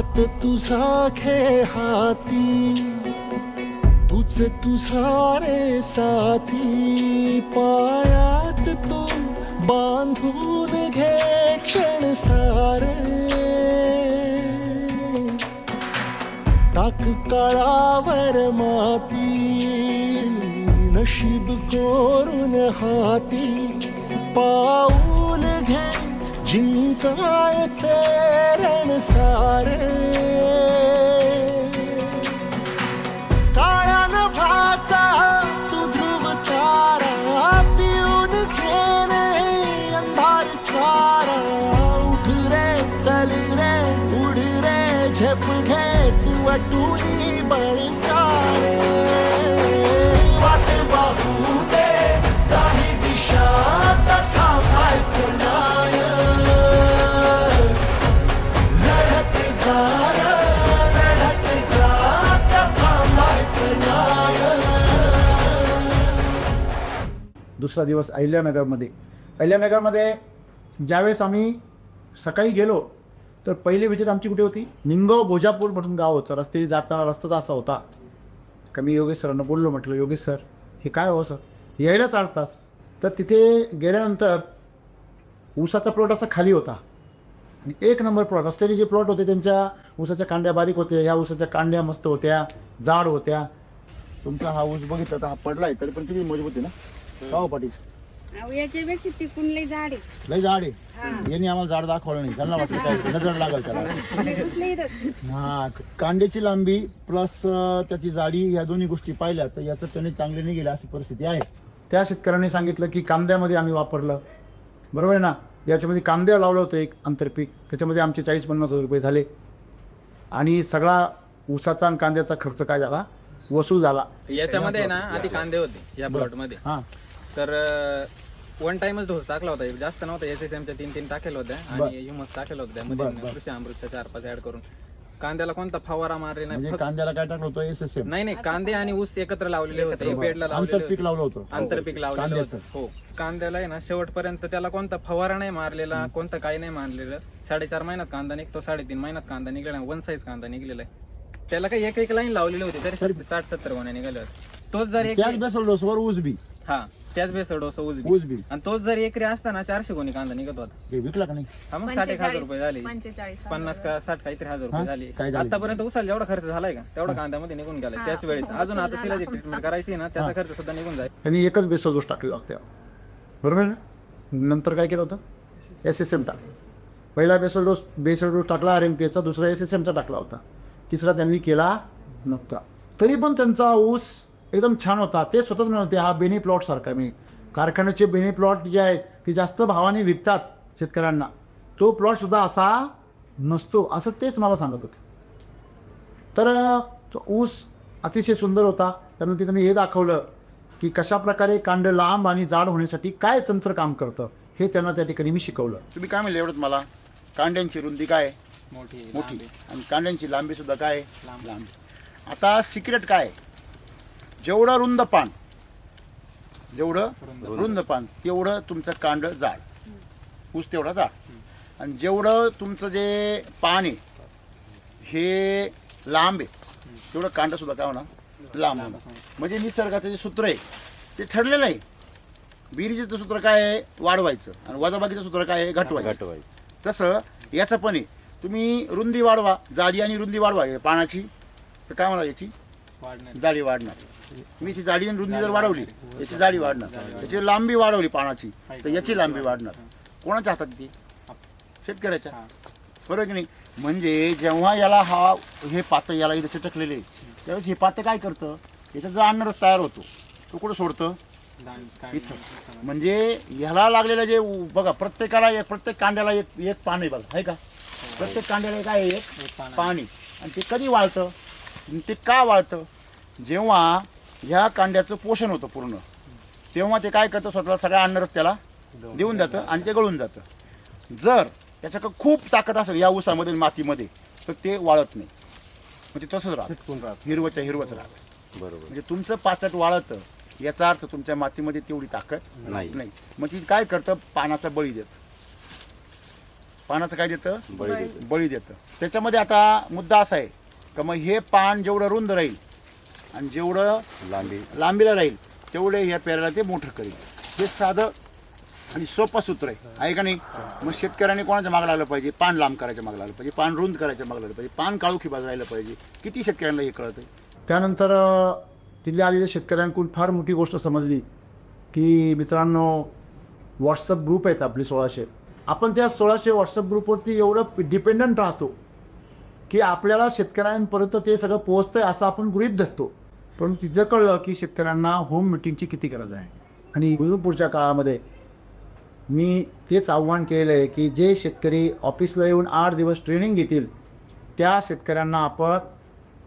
हात तुझा खे हाती तुझ तुझा रे साथी. पायात तू बांधून घे क्षण सारे. टाक काळावर माती नशीब कोरून हाती. पाऊल घे जिंकायचे रण सारे काळ्यान भाचा तू ध्रुव तारा पिऊन घेणे अंधार सारा। उठ रे चल रे उड रे झेप घे तू वाटूनी दुसरा दिवस अहिल्यानगरमध्ये अहिल्यानगरमध्ये ज्यावेळेस आम्ही सकाळी गेलो तर पहिली विजिट आमची कुठे होती? निंगव भोजापूर म्हणून गाव होतं. रस्ते जाताना रस्ताच असा होता. का मी योगेश सरांना बोललो म्हटलं योगेश सर हे काय हो सर? यायला चार तास. तर तिथे गेल्यानंतर ऊसाचा प्लॉट असा खाली होता. एक नंबर प्लॉट रस्त्याचे जे प्लॉट होते त्यांच्या ऊसाच्या कांड्या बारीक होत्या ह्या ऊसाच्या कांड्या मस्त होत्या जाड होत्या. तुमचा हा ऊस बघितला तर हा पडला आहे तरी पण किती मजबूत आहे ना? हो पाटील अहो, याच्यापेक्षा तिकून लई झाड आहे लय झाड आहे यांनी आम्हाला झाड दाखवलं नाही. त्यांना वाटलं काय? नजर लागल त्याला. हा कांड्याची लांबी प्लस त्याची जाडी या दोन्ही गोष्टी पाहिल्या तर याचं टनेज चांगले नाही गेलं अशी परिस्थिती आहे. त्या शेतकऱ्यांनी सांगितलं की कांद्यामध्ये आम्ही वापरलं. बरोबर आहे ना? याच्यामध्ये कांद्या लावलं होतं एक आंतरपीक. त्याच्यामध्ये आमचे चाळीस पन्नास हजार रुपये झाले. आणि सगळा ऊसाचा आणि कांद्याचा खर्च काय झाला? वसूल झाला. याच्यामध्ये ना आधी कांदे होते या प्लॉटमध्ये. हां. तर वन टाइमच डोस टाकला होता. जास्त नव्हता. एस एस एमच्या तीन तीन टाकेल होत्या. आणि ह्युमस टाकेल होत्या. बर. कृषी अमृतच्या चार पाच ऍड करून. कांद्याला कोणता फवारा मारले नाही. म्हणजे कांद्याला काय टाकलं होतं? एस एस एम नाही नाही. कांदे आणि ऊस एकत्र लावलेले होते. बेडला लावलेले आंतरपीक होते. लावलं होतं. आंतरपीक लावलेलं कांद्याचं. होतं हो. कांद्याला आहे ना शेवटपर्यंत त्याला कोणता फवारा नाही मारलेला कोणता काही नाही मारलेलं. साडेचार महिन्यात कांदा निघतो साडेतीन महिन्यात कांदा निघलेला वन साईज कांदा निघलेला आहे. त्याला काही एक एक लाईन लावलेली होती. तरी साठ सत्तर गोण्या निघाल्या होत्या. तोच जर एक बेसल डोसवर ऊस बी. हा. त्याच बेसळ डोस ऊस बी. ऊस बी आणि तोच जर एकरी असताना चारशे गोणी कांदा निघत होता. हे विकला का नाही? हा मग साठ एक हजार रुपये झाले. पंचेचाळीस पन्नास का साठ काहीतरी हजार हा? रुपये झाले. काय झाले? आतापर्यंत उसाला जेवढा खर्च झालाय का? तेवढा कांद्यामध्ये निघून गेला त्याच वेळेस. अजून आता तिला जी ट्रीटमेंट करायची आहे ना त्याचा खर्च सुद्धा निघून जाईल. त्यांनी एकच बेसल डोस टाकली लागते बरोबर ना? नंतर काय केलं होतं? एस एस एम टाकलं पहिला बेसल डोस बेसल डोस टाकला आर एम पी एचा दुसरा एस एस एमचा टाकला होता. तिसरा त्यांनी केला नव्हता. तरी पण त्यांचा ऊस एकदम छान होता. ते स्वतःच म्हणत होते हा बेनी प्लॉट सारखा मी. कारखान्याचे बेनी प्लॉट जे आहेत ते जास्त भावाने विकतात शेतकऱ्यांना. तो प्लॉट सुद्धा असा नसतो. असं तेच मला सांगत होते. तर तो ऊस अतिशय सुंदर होता. त्यानं तिथं मी हे दाखवलं की कशा प्रकारे कांड लांब आणि जाड होण्यासाठी काय तंत्र काम करतं हे त्यांना त्या ठिकाणी मी शिकवलं. तुम्ही काय म्हणले एवढंच मला? कांड्यांची रुंदी काय? मोठी मोठी. आणि कांड्यांची लांबी सुद्धा काय? आहे? लांबी. आता सिक्रेट काय? जेवढं रुंद पान जेवढं रुंद पान. तेवढं तुमचं कांड जाड ऊस तेवढा जाड आणि जेवढं तुमचं जे पान आहे हे लांब आहे तेवढं कांड सुद्धा काय होणार? लांब होणार. म्हणजे निसर्गाचं जे सूत्र आहे ते ठरलेलं आहे. बिरीचं सूत्र काय आहे? वाढवायचं. आणि वजाबाकीचं सूत्र काय आहे? घटवायचं. तसं याचं पण आहे. तुम्ही रुंदी वाढवा जाडी आणि रुंदी वाढवा. या पानाची तर काय होणार याची? जाडी वाढणार. मी याची जाडी आणि रुंदी जर वाढवली याची जाडी वाढणार. याची लांबी वाढवली पानाची तर याची लांबी वाढणार. कोणाच्या हातात ती? शेतकऱ्याच्या. बरोबर की नाही? म्हणजे जेव्हा याला हा हे पातं याला इथं चटकलेले त्यावेळेस हे पातं काय करतं? याच्यात जो अन्नरस तयार होतो तो कुठं सोडतं? इथं. म्हणजे ह्याला लागलेलं जे बघा प्रत्येकाला एक प्रत्येक कांद्याला एक एक पान आहे बघा आहे का? प्रत्येक कांद्याला काय आहे एक पाणी आणि ते कधी वाळतं? ते का वाळतं? जेव्हा ह्या कांद्याचं पोषण होतं पूर्ण. तेव्हा ते काय करतं स्वतःला सगळ्या अन्नरस त्याला देऊन जातं आणि ते गळून जातं. जर त्याच्याकडे खूप ताकद असेल या ऊसामध्ये मातीमध्ये तर ते वाळत नाही. म्हणजे तसंच राहतं. हिरवच्या हिरवच राहतं. बरोबर. म्हणजे तुमचं पाचट वाळतं याचा अर्थ तुमच्या मातीमध्ये तेवढी ताकद नाही. नाही. मग ती काय करतं पानाचा बळी देत. पानाचं काय देतं. बळी देतं. त्याच्यामध्ये आता मुद्दा असा आहे का मग हे पान जेवढं रुंद राहील आणि जेवढं लांबी. लांबीला राहील तेवढे ह्या पेराला ते मोठं करेल. हे साधं आणि सोपं सूत्र आहे. आहे का नाही? मग शेतकऱ्यांनी कोणाच्या मागं लागलं पाहिजे? पान लांब करायच्या मागं लागलं पाहिजे. पान रुंद करायच्या मागं लागलं पाहिजे. पान काळोखी बाजू राहिलं पाहिजे. किती शेतकऱ्यांना हे कळतं त्यानंतर अ, तिथल्या आलेल्या शेतकऱ्यांकडून फार मोठी गोष्ट समजली की मित्रांनो व्हॉट्सअप ग्रुप आहेत आपले सोळाशे. आपण त्या सोळाशे व्हॉट्सअप ग्रुपवरती एवढं डिपेंडंट राहतो की आपल्याला शेतकऱ्यांपर्यंत ते सगळं पोहोचतंय असं आपण गृहीत धरतो. पण तिथं कळलं की शेतकऱ्यांना होम मिटिंगची किती गरज आहे. आणि पुढच्या काळामध्ये मी तेच आव्हान केलेलं आहे की जे शेतकरी ऑफिसला येऊन आठ दिवस ट्रेनिंग घेतील त्या शेतकऱ्यांना आपण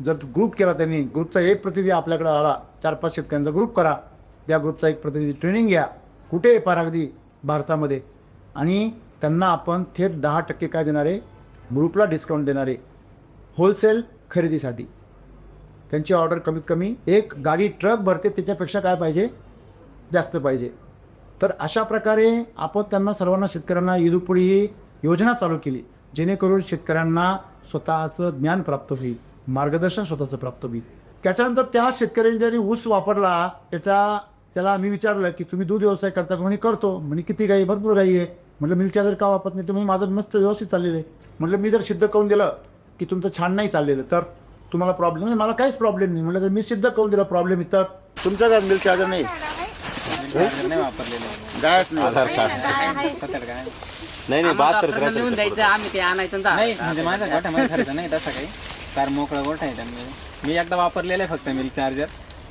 जर ग्रुप केला त्यांनी ग्रुपचा एक प्रतिनिधी आपल्याकडे आला चार पाच शेतकऱ्यांचा ग्रुप करा त्या ग्रुपचा एक प्रतिनिधी ट्रेनिंग घ्या कुठे फार अगदी भारतामध्ये? आणि त्यांना आपण थेट दहा टक्के काय देणारे ग्रुपला डिस्काउंट देणारे होलसेल खरेदीसाठी. त्यांची ऑर्डर कमीत कमी एक गाडी ट्रक भरते त्याच्यापेक्षा काय पाहिजे? जास्त पाहिजे. तर अशा प्रकारे आपण त्यांना सर्वांना शेतकऱ्यांना इदुपुढे ही योजना चालू केली. जेणेकरून शेतकऱ्यांना स्वतःचं ज्ञान प्राप्त होईल मार्गदर्शन स्वतःचं प्राप्त होईल. त्याच्यानंतर त्या शेतकऱ्यांनी ज्यांनी ऊस वापरला त्याच्या त्याला आम्ही विचारलं की तुम्ही दूध व्यवसाय करता? म्हणे करतो. म्हणे किती गाई? भरपूर गाई आहे. म्हटलं मिलच्या जर का वापरत नाही तुम्ही माझं मस्त व्यवस्थित चाललेलं आहे. म्हटलं मी जर सिद्ध करून दिलं की तुमचं छान नाही चाललेलं तर? तुम्हाला प्रॉब्लेम नाही मला काहीच प्रॉब्लेम नाही. म्हटलं जर मी सिद्ध करून दिला प्रॉब्लेम तर तुमच्या घरात मिल्क चार्जर नाही. नाही वापरलेले गायच नाही. आधार कार्ड. काय नाही नाही बहात्तर त्र्याहत्तर द्यायचं आम्ही ते आणायचं आणि नाही जायचं. म्हणजे माझ्या गोठ्यामध्ये खर्च नाही तसा काही. कारण मोकळा गोठा आहे त्यामुळे मी एकदा वापरलेलं आहे फक्त मिल्क चार्जर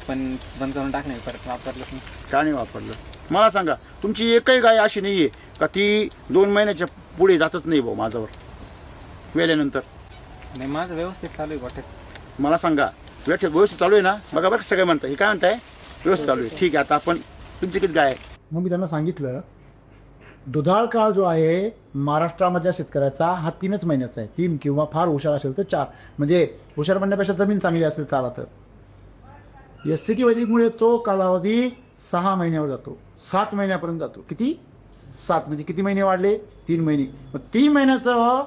पण बंद करून टाकणे परत वापरलंच नाही. का नाही वापरलं? मला सांगा तुमची एकही गाय अशी नाही आहे का ती दोन महिन्याच्या पुढे जातच नाही भाऊ माझ्यावर? वेल्यानंतर नाही माझं व्यवस्थित चालू आहे गोठ्यात. मला सांगा व्यवस्थित व्यवस्थित चालू आहे ना? बघा बघा सगळे म्हणतात हे काय म्हणताय? व्यवस्थित चालू आहे. ठीक आहे आता आपण तुमची किती गाय आहे मग मी त्यांना सांगितलं दुधाळ काळ जो आहे महाराष्ट्रामधल्या शेतकऱ्याचा हा तीनच महिन्याचा आहे. तीन किंवा फार हुशार असेल तर चार. म्हणजे हुशार म्हणण्यापेक्षा जमीन चांगली असेल चारा तर एस सी की वैदिकमुळे तो कालावधी सहा महिन्यावर जातो. सात महिन्यापर्यंत जातो. किती? सात. म्हणजे किती महिने वाढले? तीन महिने. मग तीन महिन्याचं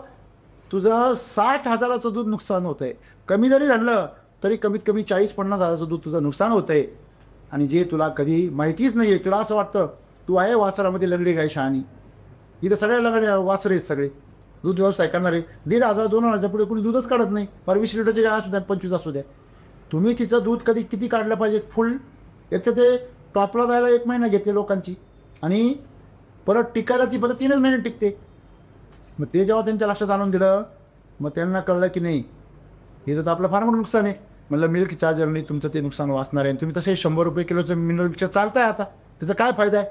तुझं साठ हजाराचं दूध नुकसान होतं आहे कमी जरी झालं तरी कमीत कमी चाळीस पन्नास हजाराचं दूध तुझं नुकसान होतं आहे आणि जे तुला कधी माहितीच नाही आहे तुला असं वाटतं तू आहे वासरामध्ये लंगडी काय शहाणी. इथं सगळ्या लंगडे वासरे आहेत सगळे. दूध व्यवसाय करणारे. दीड हजार दोन हजारच्या पुढे कोणी दूधच काढत नाही. फार वीस लिटरचे काय असू द्या पंचवीस असू द्या. तुम्ही तिचं दूध कधी किती काढलं पाहिजे? फुल. याचं ते टॉपला जायला एक महिना घेते लोकांची. आणि परत टिकायला ती परत तीनच महिने टिकते. मग ते जेव्हा त्यांच्या लक्षात आणून दिलं मग त्यांना कळलं की नाही हे तर आपलं फार मोठं नुकसान आहे. म्हणलं मिल्क चार्जरने तुमचं ते नुकसान वाचणार आहे. आणि तुम्ही तसे शंभर रुपये किलोचं मिनरल मिक्सर चालताय आता. त्याचा काय फायदा आहे?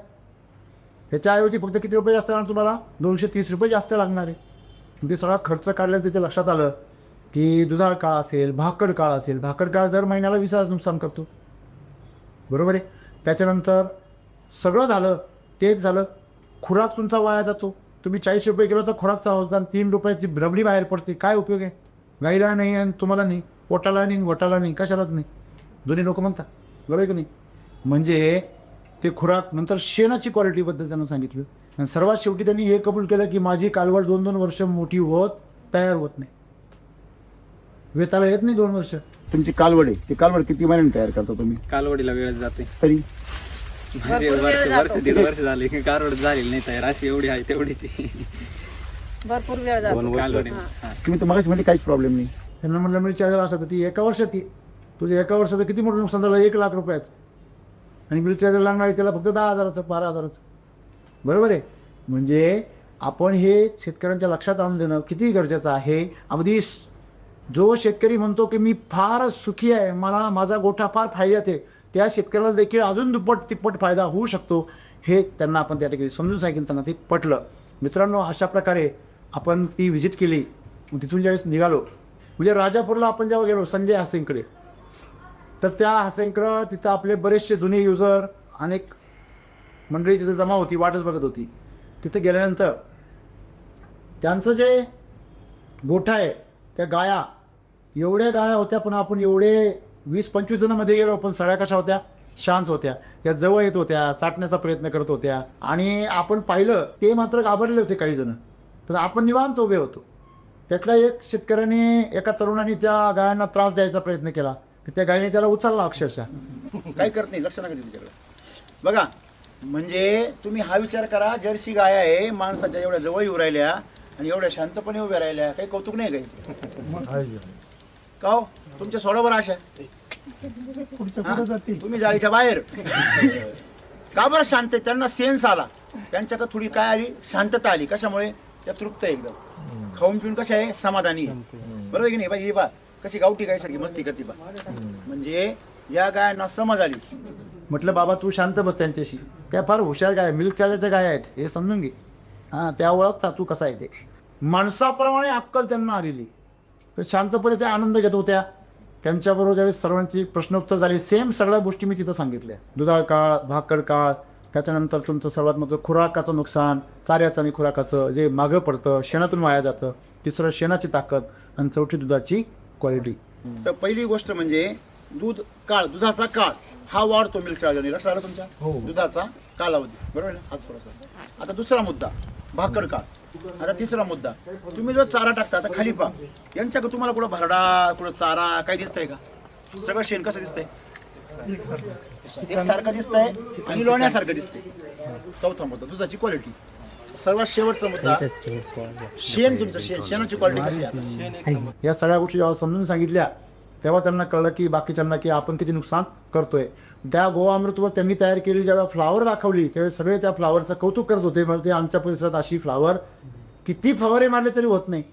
त्याच्याऐवजी फक्त किती रुपये जास्त लागणार तुम्हाला? दोनशे तीस रुपये जास्त लागणार आहे. ते सगळा खर्च काढल्यानं त्याच्या लक्षात आलं की दुधाळ काळ असेल भाकड काळ असेल. भाकड काळ दर महिन्याला वीस हजार नुकसान करतो. बरोबर आहे? त्याच्यानंतर सगळं झालं ते एक झालं खुराक तुमचा वाया जातो. तुम्ही चाळीस रुपये किलो तर खुराक चालवता आणि तीन रुपयाची रबडी बाहेर पडते. काय उपयोग आहे? गाईला नाही आणि तुम्हाला नाही. पोटाला नाही वटाला नाही. कशालाच नाही. जुने लोक म्हणतात. बरोबर आहे की नाही? म्हणजे ते खुराक नंतर शेणाची क्वालिटीबद्दल त्यांना सांगितलं. आणि सर्वात शेवटी त्यांनी हे कबूल केलं की माझी कालवड दोन दोन वर्ष मोठी होत तयार होत नाही. वेताला येत नाही दोन वर्ष. तुमची कालवड आहे. ती कालवड किती महिन्याने तयार करता तुम्ही? कालवडीला वेळ जाते. तरी? म्हणजे वर्ष वर्ष दीड वर्ष झाले की कारवड झालेली नाही तयार. अशी एवढी आहे तेवढीची भरपूर वेळ जातो. दोन वर्ष कालवडी. हा. तुम्ही तर मगाशी म्हणजे काहीच प्रॉब्लेम नाही. त्यांना म्हटलं मिरची चार्जर असं तर ती एका वर्षात ये. तुझं एका वर्षाचं किती मोठं नुकसान झालं? एक लाख रुपयाचं. आणि मिरची चार्जर लागणार आहे त्याला फक्त दहा हजाराचं बारा हजाराचं. बरोबर आहे. म्हणजे आपण हे शेतकऱ्यांच्या लक्षात आणून देणं किती गरजेचं आहे? अगदी स- जो शेतकरी म्हणतो की मी फार सुखी आहे. मला माझा गोठा फार फायद्यात आहे. त्या शेतकऱ्याला देखील अजून दुप्पट तिप्पट फायदा होऊ शकतो हे त्यांना आपण त्या ठिकाणी समजून सांगितलं त्यांना ते पटलं. मित्रांनो अशा प्रकारे आपण ती व्हिजिट केली. मग तिथून ज्यावेळेस निघालो म्हणजे राजापूरला आपण जेव्हा गेलो संजय हासेंकडे तर त्या हासेंकडं तिथं आपले बरेचसे जुने युजर अनेक मंडळी तिथे जमा होती वाटच बघत होती. तिथे गेल्यानंतर त्यांचं जे गोठा आहे त्या गाया एवढ्या गाया होत्या पण आपण एवढे वीस पंचवीस जणांमध्ये गेलो पण सगळ्या कशा होत्या? शांत होत्या. त्या जवळ येत होत्या चाटण्याचा प्रयत्न करत होत्या. आणि आपण पाहिलं ते मात्र घाबरलेले होते काही जण. तर आपण निवांत उभे होतो. त्यातल्या एक शेतकऱ्याने एका तरुणाने त्या गायांना त्रास द्यायचा प्रयत्न केला. तर त्या गायीने त्याला उचलला अक्षरशः. काही करत नाही लक्ष नका देऊ तिच्याकडे. बघा म्हणजे तुम्ही हा विचार करा जर्सी गाय आहे माणसाच्या एवढ्या जवळ येऊ राहिल्या आणि एवढ्या शांतपणे उभ्या राहिल्या. काही कौतुक नाही काही का हो? तुमच्या सोडावर आशा हा? तुम्ही जाळीच्या बाहेर. का बरं शांत आहे? त्यांना सेन्स आला. त्यांच्याकडे थोडी काय आली? शांतता आली. कशामुळे? त्या तृप्त आहे एकदम. खाऊन पिऊन कशा आहे? समाधानी आहे. बरोबर आहे की नाही? बाई ही बा कशी गावठी गाय सारखी मस्ती करते बा. म्हणजे या गायांना समज आली. म्हटलं बाबा तू शांत बस त्यांच्याशी. त्या फार हुशार गाय मिल्क चार्जरच्या गाय आहेत. हे समजून घे. हां त्या ओळखता तू कसा आहे ते. माणसाप्रमाणे अक्कल त्यांना आलेली. शांतपणे त्या आनंद घेत होत्या. त्यांच्याबरोबर ज्यावेळेस सर्वांची प्रश्नोत्तर झाली सेम सगळ्या गोष्टी मी तिथं सांगितल्या. दुधाळ काळ भाकड काळ त्याच्यानंतर तुमचं सर्वात महत्त्व खुराकाचं नुकसान चाऱ्याचं आणि खुराकाचं जे मागं पडतं शेणातून वाया जातं तिसरं शेणाची ताकद आणि चौथी दुधाची क्वालिटी तर पहिली गोष्ट म्हणजे दूध काळ दुधाचा काळ हा वाढतो मिल्क चार्जरने लक्षात आलं तुमच्या? दुधाचा कालावधी. बरोबर आहे ना? हाच थोडासा. आता दुसरा मुद्दा. भाकर का? आता तिसरा मुद्दा. तुम्ही जो चारा टाकता आता खाली पा यांच्याकडे तुम्हाला कुठं भरडा कुठं चारा काय दिसतंय का? सगळं शेण कसं दिसतंय? एकसारखं दिसतंय आणि लोण्यासारखं दिसतंय. चौथा मुद्दा दुधाची क्वालिटी सर्वात शेवटचा मुद्दा शेण तुमचं शेण शेणाची क्वालिटी कशी या सगळ्या गोष्टी जेव्हा समजून सांगितल्या तेव्हा त्यांना कळलं की बाकीच्यांना की आपण किती नुकसान करतोय. त्या गोवामृतवर त्यांनी तयार केली जेव्हा फ्लावर दाखवली त्यावेळेस सगळे त्या फ्लावरचं कौतुक करत होते. म्हणजे आमच्या परिसरात अशी फ्लावर किती फवारे मारले तरी होत नाही.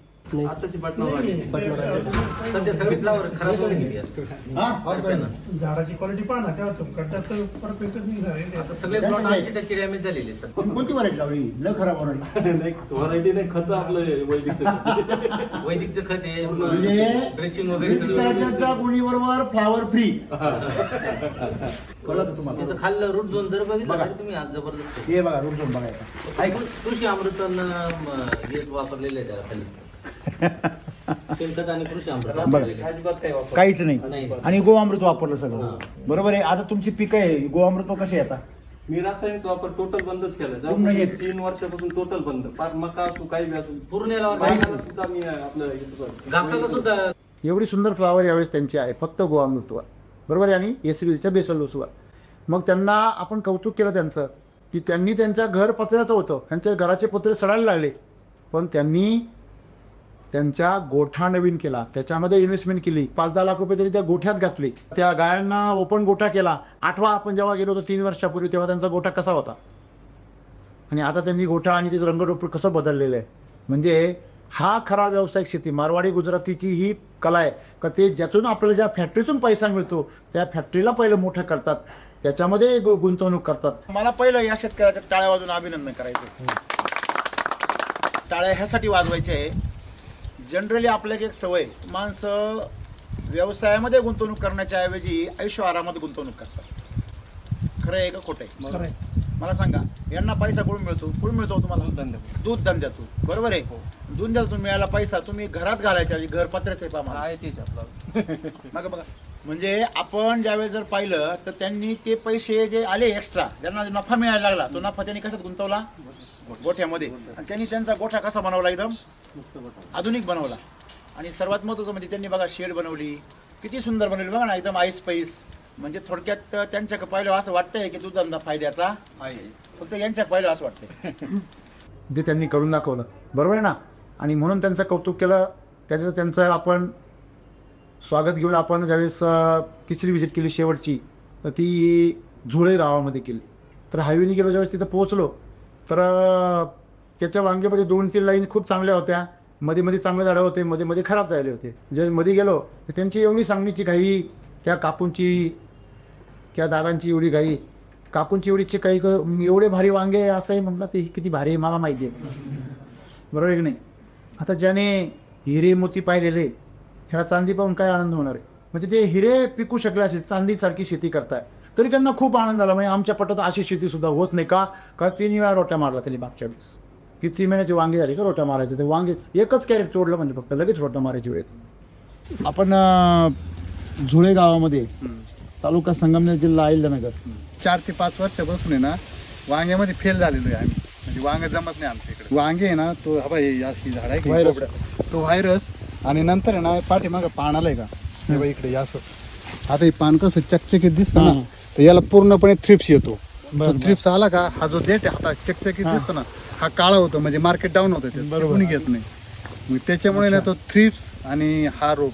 सध्या सगळी फ्लावर खराब होऊन गेली आहेत. झाडाची क्वालिटी पहा ना तेव्हा तो खड्डा तर परफेक्टच आहे. आता सगळे प्लॉट ऐंशी टक्के डॅमेज झालेले आहेत, सर तुम्ही कोणती व्हरायटी लावली? न खराब व्हरायटी व्हरायटी नाही खत आपलं वैदिकचं वैदिकचं खत आहे म्हणजे ड्रेचिंग वगैरे सगळं. चार्जरच्या गुणीबरोबर फ्लावर फ्री कळलं का तुम्हाला? त्याचं खाल्लं रूट झोन जर बघितलं बघा. तरी तुम्ही आज जबरदस्त. हे बघा रूट झोन बघायचा. कृ- कृषी अमृतन हे वापरलेलं आहे त्याला खाली. शेणखत आणि कृषी अमृत. वापरलेलं आहे. अजिबात काही वापर काहीच नाही. नाही. आणि गोअमृत वापरलं सगळं. हा. बरोबर आहे. आता तुमची पिकं आहे. गोअमृत कशी आहे आता? मी रासायनिक वापर टोटल बंदच केला पूर्ण. तीन वर्षापासून टोटल बंद. फार मका असू काही बी असू. पूर्ण याला सुद्धा मी आपलं हेच करतो. घासाला सुद्धा एवढी सुंदर फ्लावर यावेळेस त्यांची आहे. फक्त गोवामृतवर बरोबर आहे? आणि एस बीच्या बेसलूसवर मग त्यांना आपण कौतुक केलं त्यांचं की त्यांनी त्यांच्या घर पत्र्याचं होतं. त्यांच्या घराचे पत्रे सडायला लागले. पण त्यांनी त्यांच्या गोठा नवीन केला. त्याच्यामध्ये इन्व्हेस्टमेंट केली. पाच दहा लाख रुपये तरी त्या गोठ्यात घातले. त्या गायांना ओपन गोठा केला. आठवा आपण जेव्हा गेलो होतो तीन वर्षापूर्वी तेव्हा त्यांचा गोठा कसा होता? आणि आता त्यांनी गोठा आणि त्याचं रंगरूप कसं बदललेलं आहे? म्हणजे हा खरा व्यावसायिक शेती. मारवाडी गुजरातीची ही कला आहे. का ते ज्यातून आपल्याला ज्या फॅक्टरीतून पैसा मिळतो त्या फॅक्टरीला पहिलं मोठं करतात. त्याच्यामध्ये गु- गुंतवणूक करतात. मला पहिलं या शेतकऱ्याच्या टाळ्या वाजून अभिनंदन करायचं टाळ्या ह्यासाठी वाजवायचे आहे. जनरली आपल्याला एक सवय माणसं व्यवसायामध्ये गुंतवणूक करण्याच्या ऐवजी आयुष्य आरामात गुंतवणूक करतात. खरं आहे का खोटं आहे? मला सांगा यांना पैसा कुठून मिळतो? कुठून मिळतो तुम्हाला? दूध धंद्यातून बरोबर आहे? दूध धंद्यातून मिळाला पैसा तुम्ही घरात घालायच्या घर पत्र्याचं आहे पहा मला. आहे तेच आपलं. बघा बघा. म्हणजे आपण ज्यावेळेस जर पाहिलं तर त्यांनी ते पैसे जे आले एक्स्ट्रा ज्यांना नफा मिळायला लागला तो नफा त्यांनी कशात गुंतवला? गोठ्यामध्ये. आणि त्यांनी त्यांचा गोठा कसा बनवला एकदम? आधुनिक बनवला. आणि सर्वात महत्त्वाचं म्हणजे त्यांनी बघा शेड बनवली. किती सुंदर बनवली. बघा ना एकदम आईस पैस म्हणजे थोडक्यात त्यांच्या पाहिलं असं वाटतंय की दुधांना फायद्याचा आहे. फक्त यांच्या पाहिलं असं वाटतंय. जे त्यांनी करून दाखवलं. बरोबर आहे ना? आणि म्हणून त्यांचं कौतुक केलं. त्याचं त्यांचं आपण स्वागत घेऊन आपण ज्यावेळेस तिसरी व्हिजिट केली शेवटची तर ती झुळे गावामध्ये केली. तर हायवेने गेलो ज्यावेळेस तिथं पोहोचलो तर त्याच्या वांग्यामध्ये दोन तीन लाईन खूप चांगल्या होत्या. मध्ये मध्ये चांगले झाडं होते मध्ये मध्ये खराब झाले होते. जे मध्ये गेलो तर त्यांची एवढी सांगणीची घाई त्या कापूंची त्या दादांची एवढी घाई काकूंची एवढीची काही क- एवढे भारी वांगे असंही म्हटलं ते किती भारी आहे मला माहिती आहे. बरोबर आहे की नाही? आता ज्याने हिरे मोती पाहिलेले त्याला चांदी पाहून काय आनंद होणार आहे? म्हणजे ते हिरे पिकू शकले असे चांदीसारखी शेती करताय. तरी त्यांना खूप आनंद आला म्हणजे आमच्या पटात अशी शेती सुद्धा होत नाही का? का तीन वेळा रोट्या मारला त्यांनी मागच्या वेळेस. किती महिन्याची वांगे झाली का रोट्या मारायचे? ते वांगे एकच कॅरेट तोडलं म्हणजे फक्त लगेच रोट्या मारायची वेळेत आपण झुळे गावामध्ये तालुका संगमनेर जिल्हा अहिल्यानगर. चार ते पाच वर्षापासून आहे ना वांग्यामध्ये फेल झालेलो आहे आम्ही. म्हणजे वांग जमत नाही आमच्या इकडे. वांगे आहे ना तो हा बाई अशी झाड आहे की व्हायरस. तो व्हायरस आणि नंतर आहे ना पाठीमागं पान आलंय का? इकडे असं. आता हे पान कसं चकचकीत दिसतं ना तर याला पूर्णपणे थ्रिप्स येतो. थ्रिप्स आला का हा जो देठ आहे आता चकचकीत दिसतो ना हा काळा होतो म्हणजे मार्केट डाऊन होतं ते. कोणी घेत नाही. मग त्याच्यामुळे ना तो थ्रिप्स आणि हा रोग.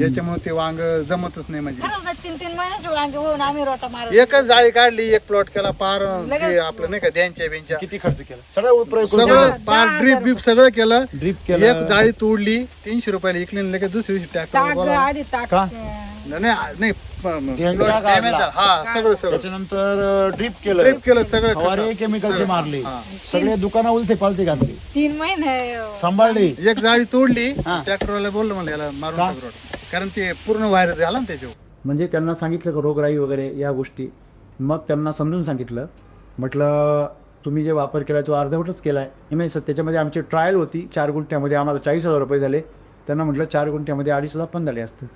याच्यामुळे ते वांग जमतच नाही म्हणजे. तीन तीन महिन्याचे वांगे होऊन आम्ही रोटा मारत एकच जाळी काढली एक प्लॉट केला पार ते आपलं नाही का त्यांच्या बेंच्या किती खर्च केला? सगळं प्रयोग करून सगळं पार ड्रीप बीप सगळं केलं. ड्रीप केलं. एक जाळी तोडली तीनशे रुपयाला इकली आणि लगेच दुसऱ्या दिवशी ताक ट्रॅक्टर आधी ताक का? नाही नाही यांच्या. हा सगळं सगळं. त्याच्यानंतर ड्रीप केलं. ड्रीप केलं सगळं फवारे खतं. केमिकलचे मारले. सगळे दुकाना उलटे पालते घातले. तीन महिने सांभाळले. एक जाळी तोडली. हा. ट्रॅक्टरवाला बोललो मला याला मारून का? टाक रोड. कारण ते पूर्ण व्हायरस झाला ना त्याच्यावर. म्हणजे त्यांना सांगितलं का रोगराई वगैरे या गोष्टी? मग त्यांना समजून सांगितलं. म्हटलं तुम्ही जे वापर केला तो अर्धवटच केला आहे म्हणजे त्याच्यामध्ये आमची ट्रायल होती. चार गुंठ्यामध्ये आम्हाला चाळीस हजार रुपये झाले. त्यांना म्हटलं चार गुंठ्यामध्ये अडीच हजार पण झाले असते.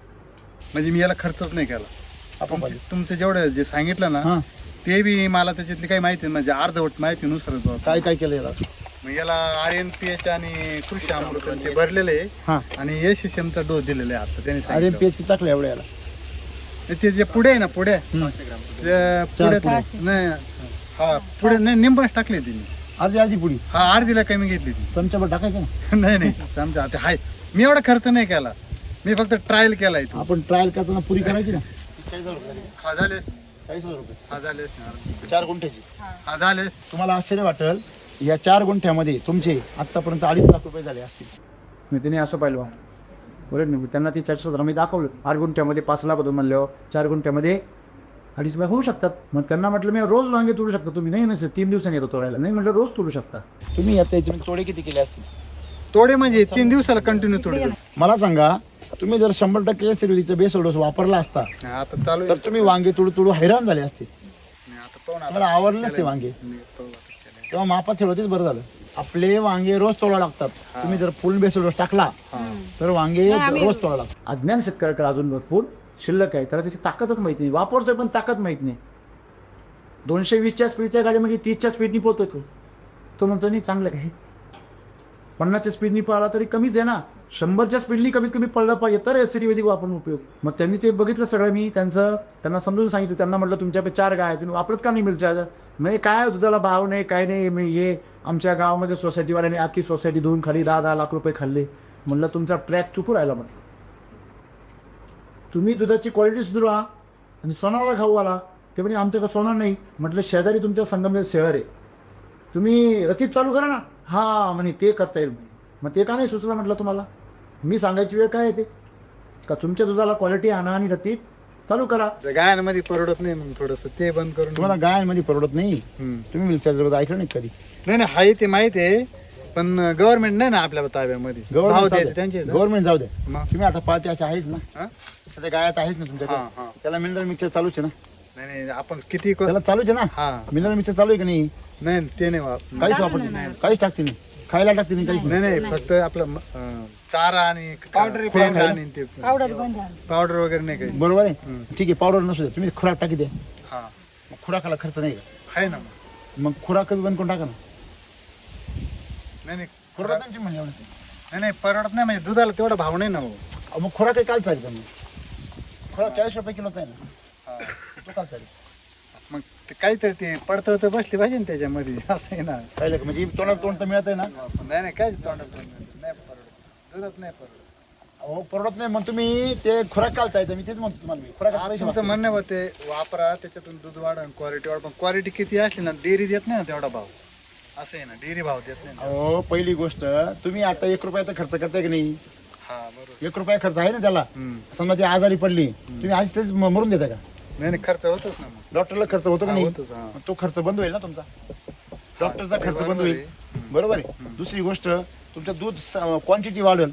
म्हणजे मी याला खर्चच नाही केला. तुमचे- तुमचं जेवढं जे सांगितलं हा. ना ते बी मला त्याच्यातली काही माहिती नाही. म्हणजे अर्धवट माहितीनुसार काय काय केलं याला? मग याला आर एन पी एच आणि कृषी अमृत ते भरलेले हा. आहे आणि एस एस एमचा डोस दिलेला आहे आता त्यांनी अरे सांगितलं पी एच टाकलं एवढ्या याला. ते जे पुढे आहे ना पुढे. ते पुढे. नाही हा पुढे नाही निंबस टाकले तिने. अर्धी अर्धी पुडी हा अर्धीला कमी घेतली ती. चमच्याभर टाकायचं ना? नाही नाही आमच्या आता हाय. मी एवढा खर्च नाही केला. मी फक्त ट्रायल केला इथं आपण ट्रायल करताना पुरी करायची ना? हा झालेस. चाळीस हजार रुपये हा झालेस. चार गुंठ्याची. हा झालेस. तुम्हाला आश्चर्य वाटेल या चार गुंठ्यामध्ये तुमचे आतापर्यंत अडीच लाख रुपये झाले असतील. मी त्याने असं पाहिलं बा. बरं नाही त्यांना ते सतरा मी दाखवलं. आठ गुंठ्यामध्ये पाच लाख होतं म्हणल्यावर चार गुंठ्यामध्ये अडीच लाख होऊ शकतात. मग त्यांना म्हटलं मी रोज वांगे तोडू शकता तुम्ही. नाही नसेल तीन दिवसांनी येतो तोडायला. नाही म्हटलं रोज तोडू शकता. तुम्ही आता याच्यामध्ये तोडे किती केले असतील? तोडे म्हणजे तीन दिवसाला कंटिन्यू तोडे. मला सांगा तुम्ही जर शंभर टक्के सिरोलीचा बेसल डोस वापरला असता आता चालू तर तुम्ही वांगे तुडू तुडू हैराण झाले असते. आता मला आवडलेच ते वांगे. तेव्हा मापात ठेवतेच बरं झालं. आपले वांगे रोज तोडा लागतात. तुम्ही जर फुल बेसल डोस टाकला तर वांगे रोज तोडा लागतात. अज्ञान शेतकऱ्याकडे अजून भरपूर शिल्लक आहे. त्याला त्याची ताकदच माहिती नाही. वापरतोय पण ताकद माहीत नाही. दोनशे वीसच्या स्पीडच्या गाडीमध्ये तीसच्या स्पीडनी पोहतोय तो. तो म्हणतो नाही चांगलं काय पन्नासच्या स्पीडनी पळाला तरी कमीच आहे ना. शंभरच्या स्पीडनी कमीत कमी पडलं पाहिजे तर एस वैदिक वापरून उपयोग. मग त्यांनी ते बघितलं सगळं मी त्यांचं त्यांना समजून सांगितलं त्यांना म्हटलं तुमच्याकडे चार गाय तुम्ही वापरत का नाही मिळच्या म्हणजे काय दुधाला भाव नाही काय नाही मी हे आमच्या गावामध्ये सोसायटीवाल्याने आखी सोसायटी धुवून खाली दहा दहा लाख रुपये खाल्ले. म्हणलं तुमचा ट्रॅक चुकू राहिला म्हटलं. तुम्ही दुधाची क्वालिटी सुधरवा आणि सोनाला खाऊ आला ते म्हणजे आमच्याकडे सोना नाही. म्हटलं शेजारी तुमच्या संगमनेर शहर आहे. तुम्ही रतीब चालू करा ना. हा म्हणे ते करता येईल मग ते का नाही सुचलं म्हटलं तुम्हाला? मी सांगायची वेळ काय येते का तुमच्या दुधाला क्वालिटी आणा आणि रतीब चालू करा. गायांमध्ये परवडत नाही मग थोडस ते बंद करून तुम्हाला गायांमध्ये परवडत नाही. तुम्ही विचार जवळ ऐकलं नाही कधी? नाही नाही हाय ते माहिती आहे पण गव्हर्नमेंट नाही ना आपल्या ताब्यामध्ये. द्यायचे त्यांचे गव्हर्नमेंट जाऊ मग? तुम्ही आता पाळत्याचे आहेच ना? सध्या गायात आहेच ना. तुमच्याकडे? त्याला मिनरल मिक्सर चालूच आहे ना? नाही नाही आपण किती क- त्याला चालूच आहे ना? हा. मिनरल मिक्सर चालू आहे की नाही? नाही ते नाही वाप- काहीच वापरते नाही काहीच टाकते नाही. खायला टाकते नाही काहीच नाही नाही. नाही फक्त आपलं म- अं, चारा आणि पावडर आणि ते. पावडर बंद झालं. पावडर वगैरे नाही काही. बरोबर आहे? ठीक आहे पावडर नसू द्या. तुम्ही खुराक टाकी द्या. हा. मग खुराकाला खर्च नाही. का आहे ना मग. मग खुराक कमी बंद करून टाका ना. नाही नाही. खुराक म्हणजे एवढं. नाही नाही परवडत नाही म्हणजे दुधाला तेवढा भाव नाही ना हो. मग खुराक काल चालेल का मग? खुराक चाळीस रुपये किलोचा आहे ना. तो मग ते काहीतरी ते पडतळ तर बसली पाहिजे ना त्याच्यामध्ये असं आहे ना. पाहिलं का म्हणजे तोंडात तोंड तर मिळत आहे ना नाही नाही काय तोंडात नाही. परवडत. दुधात नाही परवडत. अहो परवडत नाही मग तुम्ही ते खुराक काल चालतं मी तेच म्हणतो तुम्हाला मी. खुराक पैसे तुमचं. म्हणणं होते वापरा त्याच्यातून दूध वाढ क्वालिटी वाढ. पण क्वालिटी किती असली ना डेअरी देत नाही ना तेवढा भाव. असं आहे ना डेअरी भाव देत नाही ना. अहो पहिली गोष्ट तुम्ही आता एक रुपयाचा खर्च करताय की नाही? हा बरोबर. एक रुपया खर्च आहे ना त्याला? हम्म. समजा ती आजारी पडली तुम्ही आज तेच म- मरून देता का? नाही नाही खर्च होतोच ना मग. डॉक्टरला खर्च होतो का हा, नाही? होतोच, हा. मग तो खर्च बंद होईल ना तुमचा? डॉक्टरचा खर्च बंद बरोबर होईल. बरोबर आहे? दुसरी गोष्ट तुमचं दूध क्वांटिटी वाढेल.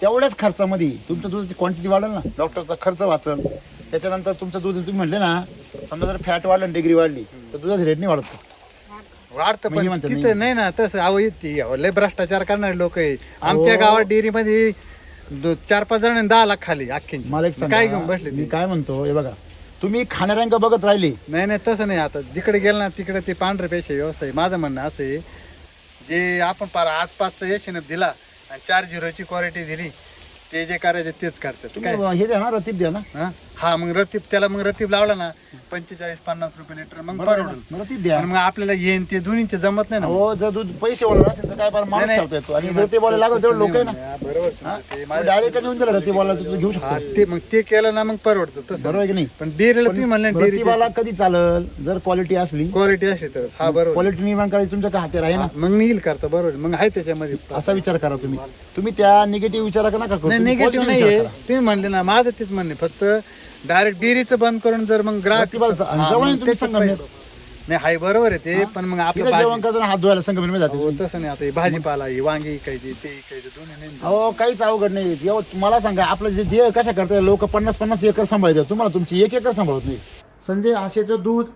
तेवढ्याच खर्चामध्ये तुमचं दुधाची क्वांटिटी वाढेल ना. डॉक्टरचा खर्च वाचल. त्याच्यानंतर तुमचं दूध तुम्ही म्हटले ना समजा जर फॅट वाढलं डिग्री वाढली तर दुधाची रेट नाही वाढत? वाढतं म्हणजे पण म्हणतात तिथं नाही. ना तसं अहो ती अहो, लय भ्रष्टाचार करणारे लोक आहे. आमच्या गावात डेअरीमध्ये दो- चार पाच जण दहा लाख खाली अख्खी मला एक सांगा, काय घेऊन बसले मी ते? काय म्हणतो हे बघा. तुम्ही खाणाऱ्यांका बघत राहिले. नाही नाही तसं नाही. आता जिकडे गेलं ना तिकडे ते पांढरे पैसे व्यवसाय माझं म्हणणं असं आहे जे आपण पार आठ पाचचं एस दिला आणि चार झिरोची क्वालिटी दिली ते जे करायचे तेच करतात. काय? हे द्या ना रतीब द्या ना. हा? हा मग रतीब त्याला मग रतीब लावला ना पंचेचाळीस पन्नास रुपये लिटर मग बरोबर आहे परवडेल ना? रतीब द्या. आणि मग आपल्याला येईन ते दोन्हीचे जमत नाही ना. हो जर दूध पैसे होणार असेल तर काय माणूस नाही, ठेवता येतो. आणि नाही. जर ते बोलायला लागलं तेवढं लोक आहे ना. हा, बरोबर. ते डायरेक्ट येऊन दिलं बोलायला तू घेऊ हा, शकतो ते मग ते केलं ना मग परवडतं तसं. बरोबर आहे की नाही? पण डेअरीला तुम्ही म्हणले डेअरी रतीबाला कधी चालल? जर क्वालिटी असली. क्वालिटी अशी तर हा बरोबर. क्वालिटी निर्माण करायची तुमच्या का हाती आहे ना? हा, मग येईल करता बरोबर. मग आहे त्याच्यामध्ये. असा विचार करा तुम्ही. तुम्ही त्या निगेटिव्ह विचार नका करू. नाही तुम्ही निगेटिव्ह positive नाहीये. विचार करा. तुम्ही म्हणले ना माझं तेच म्हणणे फक्त डायरेक्ट डेअरीचं बंद करून जर मग ग्राहक प्रतिभाचं- आणि हा, जेवण मग तुम्ही त्याच्यात संगमनेर. पैसे- नाही हाय बरोबर आहे ते पण मग आपलं तिथं जेवण भाजी करताना हात धुवायला संगमनेर जाते हो, तसं नाही आता हे भाजीपाला ही वांगी इकायची ते इकायचे दोन्ही नाही. अहो काहीच अवघड नाही. मला सांगा आपलं जे देह कशा करतात लोक पन्नास पन्नास एकर सांभाळतात. तुम्हाला तुमची एक एकर सांभाळत नाही. संजय आशेचं दूध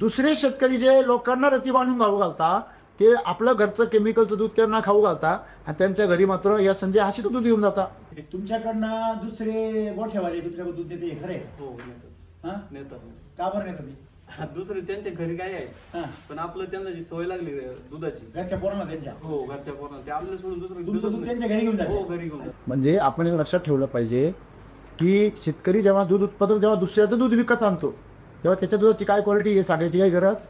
दुसरे शेतकरी जे लोकांना रती बांधून घालू घालता. ते आपलं घरचं केमिकलचं दूध त्यांना खाऊ घालता आणि त्यांच्या घरी मात्र या संजय आशेचं दूध घेऊन जाता. तुमच्याकडनं दुसरे गोठेवाले तुमच्याकडे दूध देते खरे हो नेतात. हा? नेतात का बरं नाही तुम्ही हा, दुसरे त्यांच्या घरी काय आहे हा. पण आपलं त्यांना जी सवय लागली दुधाची. घरच्या पोरांना त्यांच्या? हो घरच्या पोरांना. ते आपल्याला सोडून दुसरं तुमचं दूध त्यांच्या घरी घेऊन हो जाते घरी घेऊन जातात. म्हणजे आपण एक लक्षात ठेवलं पाहिजे की शेतकरी जेव्हा दूध उत्पादक जेव्हा दुसऱ्याचं दूध विकत आणतो तेव्हा त्याच्या दुधाची काय क्वालिटी हे सांगायची काही गरज?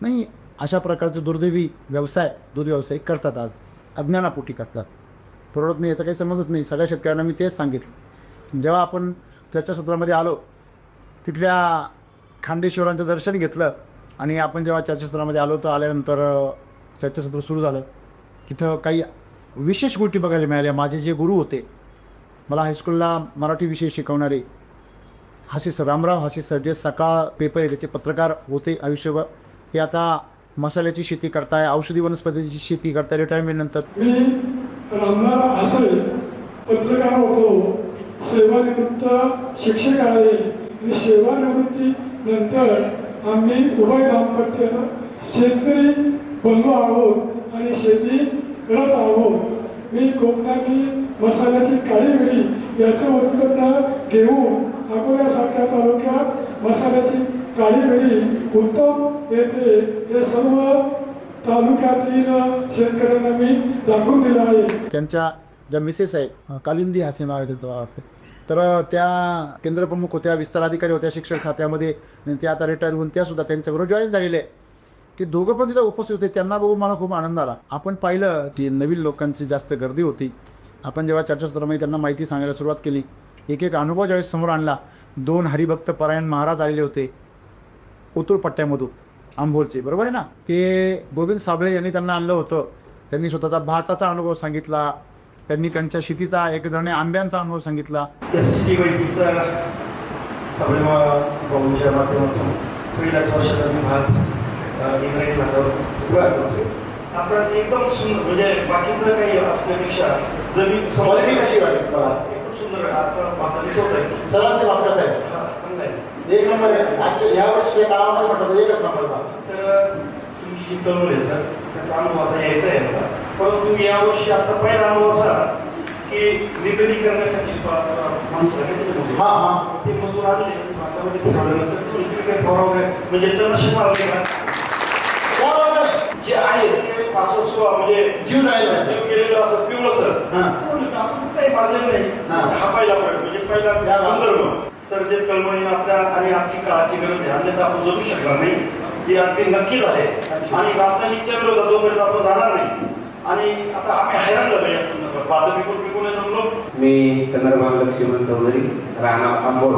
नाही. अशा प्रकारचे दुर्दैवी व्यवसाय दूध व्यवसाय करतात आज. अज्ञानापोटी करतात. परवडत नाही याचा काही समजच नाही. सगळ्या शेतकऱ्यांना मी तेच सांगितलं. जेव्हा आपण चर्चासत्रामध्ये आलो तिथल्या खांडेश्वरांचं दर्शन घेतलं आणि आपण जेव्हा चर्चासत्रामध्ये आलो तर आल्यानंतर चर्चासत्र सुरू झालं. तिथं काही विशेष गोष्टी बघायला मिळाल्या. माझे जे गुरु होते मला हायस्कूलला मराठी विषय शिकवणारे हासी सर रामराव हसी सर जे सकाळ पेपर आहे त्याचे पत्रकार होते आयुष्यभर. हे आता मसाल्याची शेती करताय औषधी वनस्पतीची शेती करताय रिटायरमेंट नंतर. मी रामनाथ आसळे पत्रकार होतो. सेवानिवृत्त शिक्षक आहे आणि सेवानिवृत्ती नंतर आम्ही उभय दाम्पत्यानं शेतकरी बनलो आहोत आणि शेती करत आहोत. मी कोकणातली मसाल्याची काळी मिरी याचं उत्पन्न घेऊन अकोल्यासारख्या तालुक्यात मसाल्याची काळी उत्तम येते हे सर्व तालुक्यातील शेतकऱ्यांना मी दाखवून दिलं आहे. त्यांच्या ज्या मिसेस आहेत कालिंदी हासे नाव आहे त्यांचं वाटतं तर त्या केंद्रप्रमुख होत्या विस्तार अधिकारी होत्या शिक्षण खात्यामध्ये त्या आता रिटायर होऊन त्या सुद्धा त्यांच्याबरोबर जॉईन झालेले आहे की दोघं पण तिथं उपस्थित होते त्यांना बघून मला खूप आनंद आला. आपण पाहिलं की नवीन लोकांची जास्त गर्दी होती. आपण जेव्हा चर्चासत्रामध्ये त्यांना माहिती सांगायला सुरुवात केली एक एक अनुभव ज्यावेळेस समोर आणला दोन हरिभक्त परायण महाराज आलेले होते. ओतूर पट्ट्यामधून आंबोरचे बरोबर आहे ना? ते गोविंद साबळे यांनी त्यांना आणलं होतं. त्यांनी स्वतःचा भाताचा अनुभव सांगितला. त्यांनी त्यांच्या शेतीचा एक जण आंब्यांचा अनुभव सांगितला. एस टी वैदिकचा सगळे भाऊंच्या माध्यमातून पहिल्याच वर्षात मी भात इंग्रजी भातावर उभा आपण एकदम सुंदर म्हणजे बाकीचं काही असण्यापेक्षा जमीन कशी वाटली तुम्हाला? एकदम सुंदर. आता भाताने सरांचे भात कसं आहे हा चांगला आहे एक नंबर आहे आजच्या या वर्षी काळामध्ये म्हटलं तर एकच नंबर तर तुमची जी कळवळ आहे सर त्याचा अनुभव आता यायचा आहे मला परंतु यावर्षी आता पहिला अनुभव असा की निगडी करण्यासाठी माणसं लागायचे होते हा हा ते मजूर आले भातामध्ये फिरवल्यानंतर ते इकडे फवारवलं म्हणजे त्यांना शिकवायला का? जे आहे ते सुवा म्हणजे जीव जायला. जीव गेलेलं असं पिवळं सर हा. काही मारलेलं नाही हा. पहिला पॉईंट म्हणजे पहिला. संदर्भ सर जे कलमळीनं आपल्या आणि आजची काळाची गरज आहे अन्यथा आपण जगू शकणार नाही. ही अगदी नक्कीच आहे. आणि रासायनिकच्या विरोधात जोपर्यंत आपण जाणार नाही आणि आता आम्ही हैराण झालो या संदर्भात. भात पिकून पिकून जमलो मी चंद्रभान लक्ष्मण चौधरी राहणार आंबोड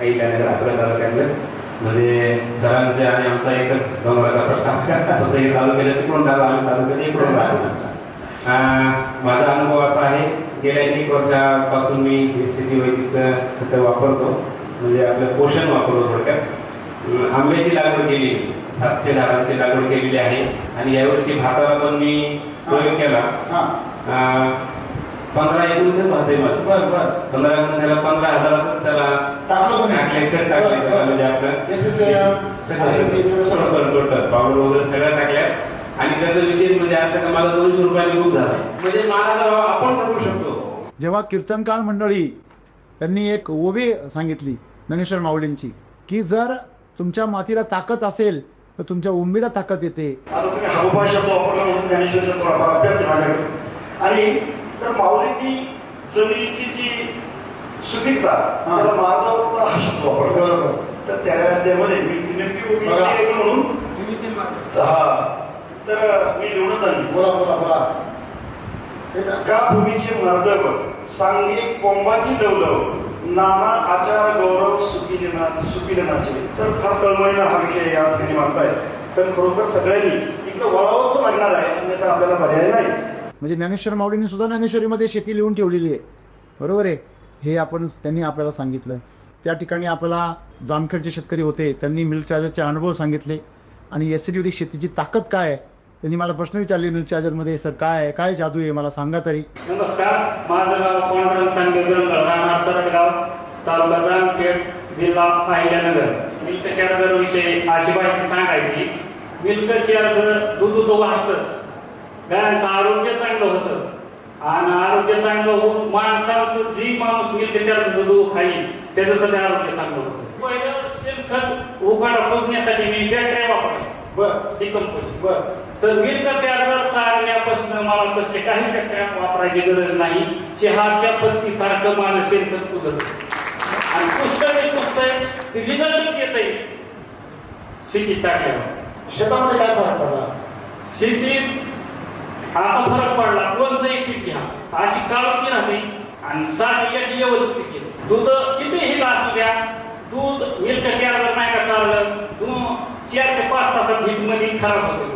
अहिल्यानगर अकोला तालुक्यातलं म्हणजे सरांचे आणि आमचा एकच डोंगराचा प्रश्न फक्त हे तालुक्याला तिकडून राहिला आम्ही तालुक्याला इकडून अं, माझा अनुभव असा आहे गेल्या एक वर्षापासून मी स्थिती वैदिकचं खतं वापरतो. म्हणजे आपलं पोषण वापरतो थोडक्यात. आंब्याची लागवड केली. सातशे झाडांची लागवड केलेली आहे. आणि यावर्षी भाताला पण मी प्रयोग केला. हा. पंधरा एकूण भात आहे माझं पंधरा त्याला पंधरा हजारातच त्याला टाकलं खत टाकले. म्हणजे आपलं सगळं टोटल पावडर वगैरे सगळं टाकल्यात आणि त्याचं विशेष म्हणजे असं का मला दोनशे रुपयाने बुक झाला. म्हणजे मला आपण करू शकतो. जेव्हा कीर्तनकार मंडळी त्यांनी एक ओवी सांगितली ज्ञानेश्वर माऊलींची की जर तुमच्या मातीला ताकद असेल तर तुमच्या उमेदा ताकद येते. आणि तर माऊलींनी जमिनीची जी सुपीकता त्याला हा शब्द वापरला. तर त्या त्यामध्ये मी नेमकी. यायचं म्हणून. तर हा. तर मी लिहूनच आणली. बोला बोला बोला. का? भूमीचे मर्दव सांगी कोंबाची लवलव नाना आचार गौरव सुकिलना सुकिलनाचे. तर फार तळमळीला हा विषय या ठिकाणी मागताय तर खरोखर सगळ्यांनी इकडे वळावंच लागणार आहे अन्यथा आपल्याला पर्याय नाही. म्हणजे ज्ञानेश्वर माऊलींनी सुद्धा ज्ञानेश्वरीमध्ये शेती लिहून ठेवलेली आहे. बरोबर आहे? हे आपण त्यांनी आपल्याला सांगितलं. त्या ठिकाणी आपल्याला जामखेडचे शेतकरी होते. त्यांनी मिल्क चार्जरचे अनुभव सांगितले. आणि एस सी शेतीची ताकद काय आहे? त्यांनी मला प्रश्न विचारले मिल्क चार्जरमध्ये सर काय आहे? काय जादू आहे? मला सांगा तरी. नमस्कार माझं नाव पांडुरंग सांगे राहणार तरटगाव तालुका जामखेड जिल्हा अहिल्यानगर. मिल्क चार्जर विषयी अशी माहिती सांगायची. मिल्क चार्जर दूध तो वाहतच. गायांचं आरोग्य चांगलं होतं. आणि आरोग्य चांगलं होऊन माणसाचं जी माणूस मिल्क चार्जरचं दूध खाईल त्याचं सध्या आरोग्य चांगलं होतं. पहिलं शेणखत उघडा पुजण्यासाठी मी बॅटरी वापरायची बर. डिकम्पोज बर. तर मिल्क चार्जर चालण्यापासून मला कसले काही टक्के वापरायची गरज नाही. चहाच्या पत्ती सारखं माझं शेणखत पुजत आणि पुस्तक ते पुस्तक ते रिझल्ट येत शेतीत टाकल्यावर. शेतामध्ये काय फरक पडला? शेतीत असा फरक पडला कोणचं एक पीक घ्या. अशी काळोखी राहते आणि साठ एक लेवलचं पीक येतं दूध कितीही असू द्या दूध मिल्क चार्जर नाही का चाललं दूध चार ते पाच तासात हिटमध्ये खराब होते.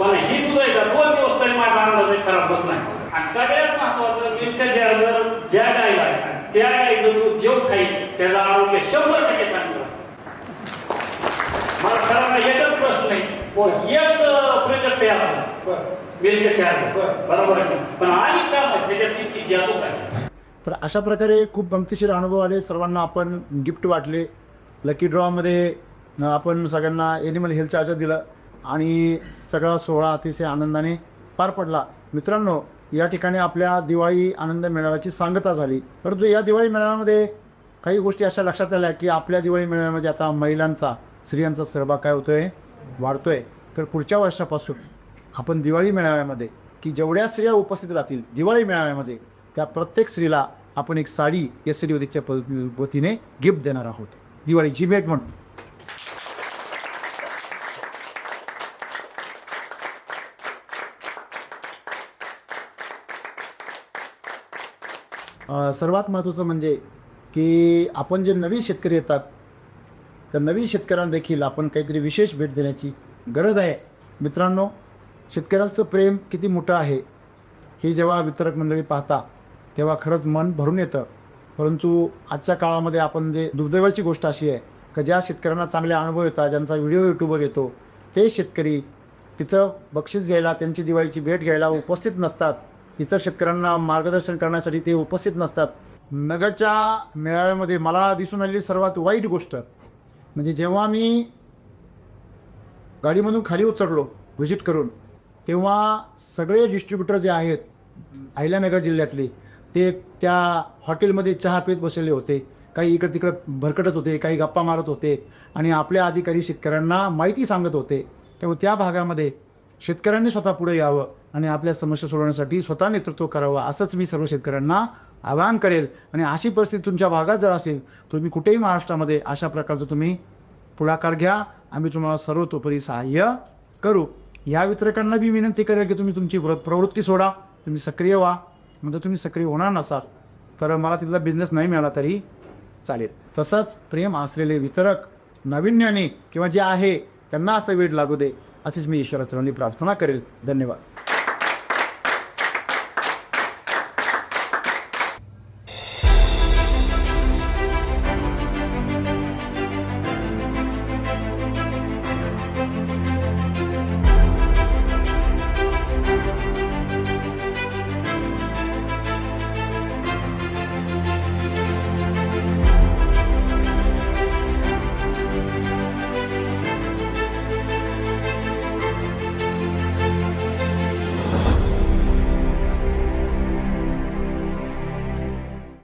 पण ही दूध आहे का दोन दिवस तरी माझा अंदाज खराब होत नाही. आणि सगळ्यात महत्वाचं मिल्क चार्जर ज्या गायला त्या गायचं दूध जेव खाईल त्याचं आरोग्य शंभर टक्के चांगलं. मला सरांना एकच प्रश्न आहे. एक प्रोजेक्ट आहे आपला मिल्क. बरोबर आहे पण आणि का त्याच्यात किती जादू काय? तर अशा प्रकारे खूप गमतीशीर अनुभव आले. सर्वांना आपण गिफ्ट वाटले. लकी ड्रॉमध्ये आपण सगळ्यांना एनिमल हेल्थ चार्जर दिलं. आणि सगळा सोहळा अतिशय आनंदाने पार पडला. मित्रांनो या ठिकाणी आपल्या दिवाळी आनंद मेळाव्याची सांगता झाली. परंतु या दिवाळी मेळाव्यामध्ये काही गोष्टी अशा लक्षात आल्या की आपल्या दिवाळी मेळाव्यामध्ये आता महिलांचा स्त्रियांचा सहभाग काय होतोय? वाढतोय. तर पुढच्या वर्षापासून आपण दिवाळी मेळाव्यामध्ये की जेवढ्या स्त्रिया उपस्थित राहतील दिवाळी मेळाव्यामध्ये त्या प्रत्येक स्त्रीला आपण एक साडी एस डी वतीच्या वतीने गिफ्ट देणार आहोत. दिवाळीची भेट म्हणून. सर्वात महत्त्वाचं म्हणजे की आपण जे नवीन शेतकरी येतात त्या नवीन शेतकऱ्यांना देखील आपण काहीतरी विशेष भेट देण्याची गरज आहे. मित्रांनो शेतकऱ्यांचं प्रेम किती मोठं आहे हे जेव्हा वितरक मंडळी पाहता तेव्हा खरंच मन भरून येतं. परंतु आजच्या काळामध्ये आपण जे दुर्दैवाची गोष्ट अशी आहे का ज्या शेतकऱ्यांना चांगले अनुभव येतात ज्यांचा व्हिडिओ यूट्यूबवर येतो ते शेतकरी तिथं बक्षीस घ्यायला त्यांची दिवाळीची भेट घ्यायला उपस्थित नसतात. इतर शेतकऱ्यांना मार्गदर्शन करण्यासाठी ते उपस्थित नसतात. नगरच्या मेळाव्यामध्ये मला दिसून आलेली सर्वात वाईट गोष्ट म्हणजे जेव्हा मी गाडीमधून खाली उतरलो व्हिजिट करून तेव्हा सगळे डिस्ट्रीब्युटर जे आहेत अहिल्यानगर जिल्ह्यातले ते त्या हॉटेलमध्ये चहा पीत बसलेले होते. काही इकडं तिकडं भरकटत होते काही गप्पा मारत होते आणि आपल्या अधिकारी शेतकऱ्यांना माहिती सांगत होते. त्यामुळे त्या भागामध्ये शेतकऱ्यांनी स्वतः पुढे यावं आणि आपल्या समस्या सोडवण्यासाठी स्वतः नेतृत्व करावं असंच मी सर्व शेतकऱ्यांना आवाहन करेल. आणि अशी परिस्थिती तुमच्या भागात जर असेल तुम्ही कुठेही महाराष्ट्रामध्ये अशा प्रकारचं तुम्ही पुढाकार घ्या. आम्ही तुम्हाला सर्वतोपरी सहाय्य करू. या वितरकांना बी विनंती करेल की तुम्ही तुमची प्रवृत्ती सोडा. तुम्ही सक्रिय व्हा. म्हणजे तुम्ही सक्रिय होणार नसाल तर मला तिथला बिझनेस नाही मिळाला तरी चालेल. तसंच प्रेम असलेले वितरक नाविन्याने किंवा जे आहे त्यांना असं वेळ लागू दे. असेच मी ईश्वराचरणी प्रार्थना करेल. धन्यवाद.